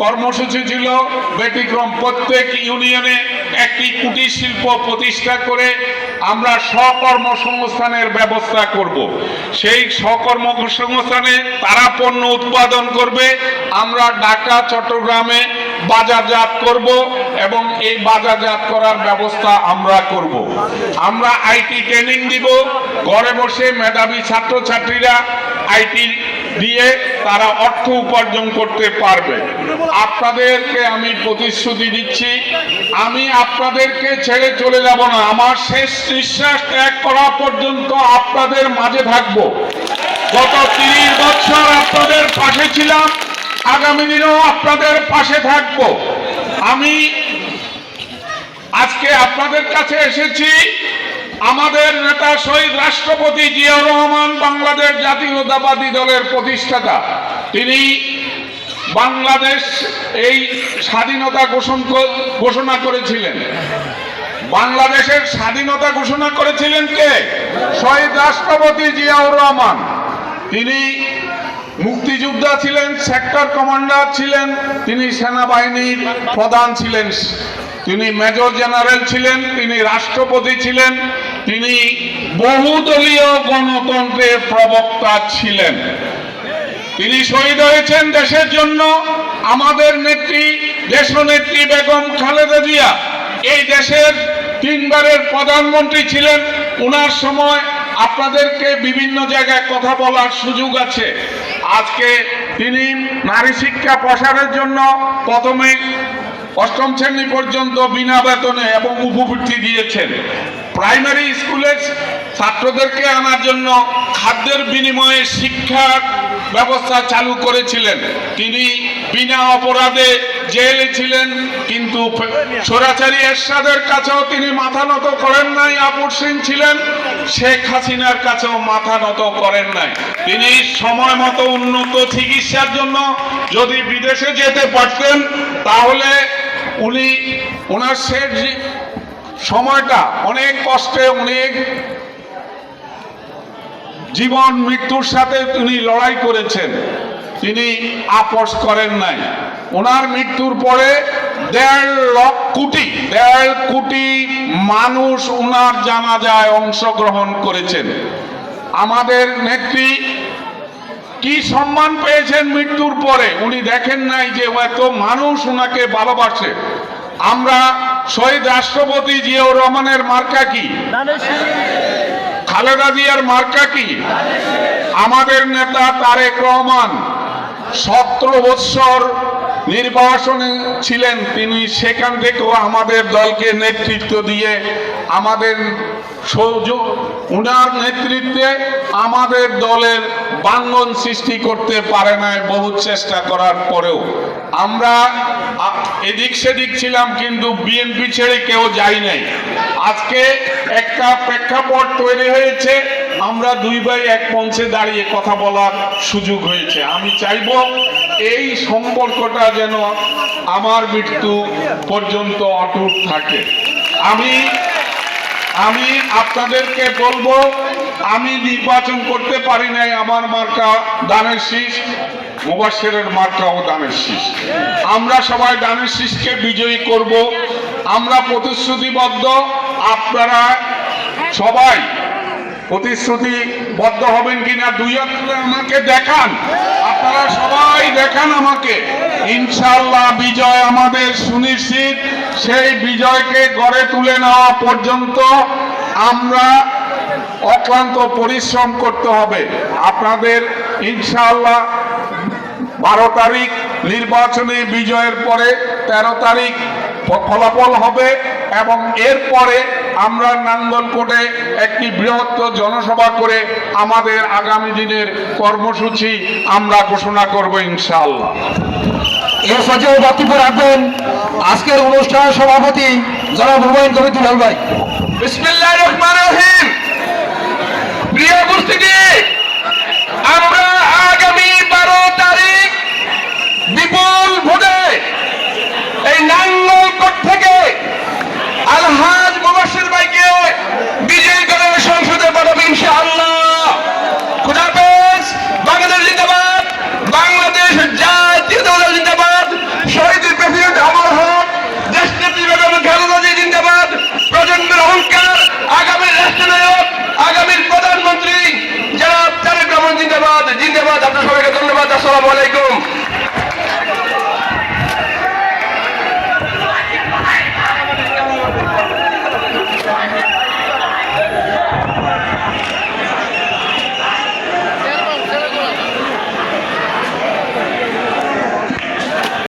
কর্মসূচি ছিল ব্যতিক্রম প্রত্যেক ইউনিয়নে একটি কুটির শিল্প প্রতিষ্ঠা করে আমরা স্বকর্মসংস্থানের ব্যবস্থা করব। সেই স্বকর্মসংস্থানে তারা পণ্য উৎপাদন করবে, আমরা ঢাকা, চট্টগ্রামে বাজারজাত করব এবং এই বাজারজাত করার ব্যবস্থা আমরা করব। আমরা আইটি ট্রেনিং দিব, ঘরে বসে মেধাবী ছাত্রছাত্রীরা আইটি দিয়ে তারা অর্থ উপার্জন করতে পারবে। আপনাদেরকে আমি প্রতিশ্রুতি দিচ্ছি, আমি আপনাদেরকে ছেড়ে চলে যাব না। আমার শেষ নিঃশ্বাস ত্যাগ করা পর্যন্ত আপনাদের মাঝে থাকব। গত তিরিশ বছর আপনাদের পাশে ছিলাম, আগামী দিনেও আপনাদের পাশে থাকব। আমি আজকে আপনাদের কাছে এসেছি আমাদের নেতা শহীদ রাষ্ট্রপতি জিয়াউর রহমান বাংলাদেশ জাতীয়তাবাদী দলের প্রতিষ্ঠাতা। তিনি বাংলাদেশ এই স্বাধীনতা ঘোষণ ঘোষণা করেছিলেন। বাংলাদেশের স্বাধীনতা ঘোষণা করেছিলেন কে? শহীদ রাষ্ট্রপতি জিয়াউর রহমান। তিনি মুক্তিযোদ্ধা ছিলেন, সেক্টর কমান্ডার ছিলেন, তিনি সেনাবাহিনীর প্রধান ছিলেন, তিনি মেজর জেনারেল ছিলেন, তিনি রাষ্ট্রপতি ছিলেন তিনি বহুদলীয় গণতন্ত্রের প্রবক্তা ছিলেন। তিনি শহীদ হয়েছেন দেশের জন্য। আমাদের নেত্রী, দেশনেত্রী বেগম খালেদা জিয়া এই দেশের তিনবারের প্রধানমন্ত্রী ছিলেন। ওনার সময় আপনাদেরকে বিভিন্ন জায়গায় কথা বলার সুযোগ আছে। আজকে তিনি নারী শিক্ষা প্রসারের জন্য প্রথমে অষ্টম শ্রেণি পর্যন্ত বিনা বেতনে এবং উপবৃত্তি দিয়েছেন। প্রাইমারি স্কুলের ছাত্রদেরকে আনার জন্য খাদ্যের বিনিময়ে শিক্ষার ব্যবস্থা চালু করেছিলেন। তিনি বিনা অপরাধে জেলে ছিলেন, কিন্তু সরাচারী এরশাদের কাছেও তিনি মাথা নত করেন নাই আপসীন ছিলেন, শেখ হাসিনার কাছেও মাথা নত করেন নাই। তিনি সময় মতো উন্নত চিকিৎসার জন্য যদি বিদেশে যেতে পারতেন, তাহলে উনি ওনার শেষ সময়টা অনেক কষ্টে, অনেক জীবন, মৃত্যুর সাথে তিনি লড়াই করেছেন। তিনি আপোষ করেন নাই। ওনার মৃত্যুর পরে দেড় লক্ষ কোটি দেড় কোটি মানুষ ওনার জানাজায় অংশগ্রহণ করেছেন। আমাদের নেত্রী কি সম্মান পেয়েছেন মৃত্যুর পরে? উনি দেখেন নাই যে এত মানুষ ওনাকে ভালোবাসে। আমরা শহীদ রাষ্ট্রপতি জিয়াউর রহমানের মার্কা কি? খালেদা জিয়ার মার্কা কি? আমাদের নেতা তারেক রহমান সতেরো বৎসর নির্বাসনে ছিলেন তিনি, সেখান থেকেও আমাদের দলকে নেতৃত্ব দিয়ে আমাদের সৌযোগ উনার নেতৃত্বে আমাদের দলের বাঙ্গন সৃষ্টি করতে পারে নাই বহু চেষ্টা করার পরেও। আমরা এদিক সেদিক ছিলাম কিন্তু বিএনপি ছেড়ে কেউ যাই নাই। আজকে একটা প্রেক্ষাপট তৈরি হয়েছে আমরা দুই ভাই এক মঞ্চে দাঁড়িয়ে কথা বলার সুযোগ হয়েছে। আমি চাইব এই সম্পর্কটা যেন আমার মৃত্যু পর্যন্ত অটুট থাকে। আমি আমি আপনাদেরকে বলব, আমি নির্বাচন করতে পারি নাই আমার মার্কা দানের শীষ, মুবাসেরের মার্কাও দানের শীষ। আমরা সবাই দানের শীষকে বিজয়ী করব। আমরা প্রতিশ্রুতিবদ্ধ। আপনারা সবাই প্রতিশ্রুতিবদ্ধ হবেন কিনা দুই আমাকে দেখান। আপনারা সবাই দেখান আমাকে। ইনশাল্লাহ বিজয় আমাদের সুনিশ্চিত। সেই বিজয়কে গড়ে তুলে নেওয়া পর্যন্ত আমরা অক্লান্ত পরিশ্রম করতে হবে। আপনাদের ইনশাল্লাহ বারো তারিখ নির্বাচনে বিজয়ের পরে তেরো তারিখ ফলাফল হবে এবং এরপরে আমরা নাঙ্গলকোটে একটি বৃহত্তর জনসভা করে আমাদের আগামী দিনের কর্মসূচি আমরা ঘোষণা করব ইনশাআল্লাহ। এর সাথে বক্তব্য রাখবেন আজকের অনুষ্ঠানের সভাপতি জনাব হুমায়ুন কবির দুলাল ভাই। বিসমিল্লাহ রহমান রহিম। প্রিয় উপস্থিতি আসসালামু আলাইকুম।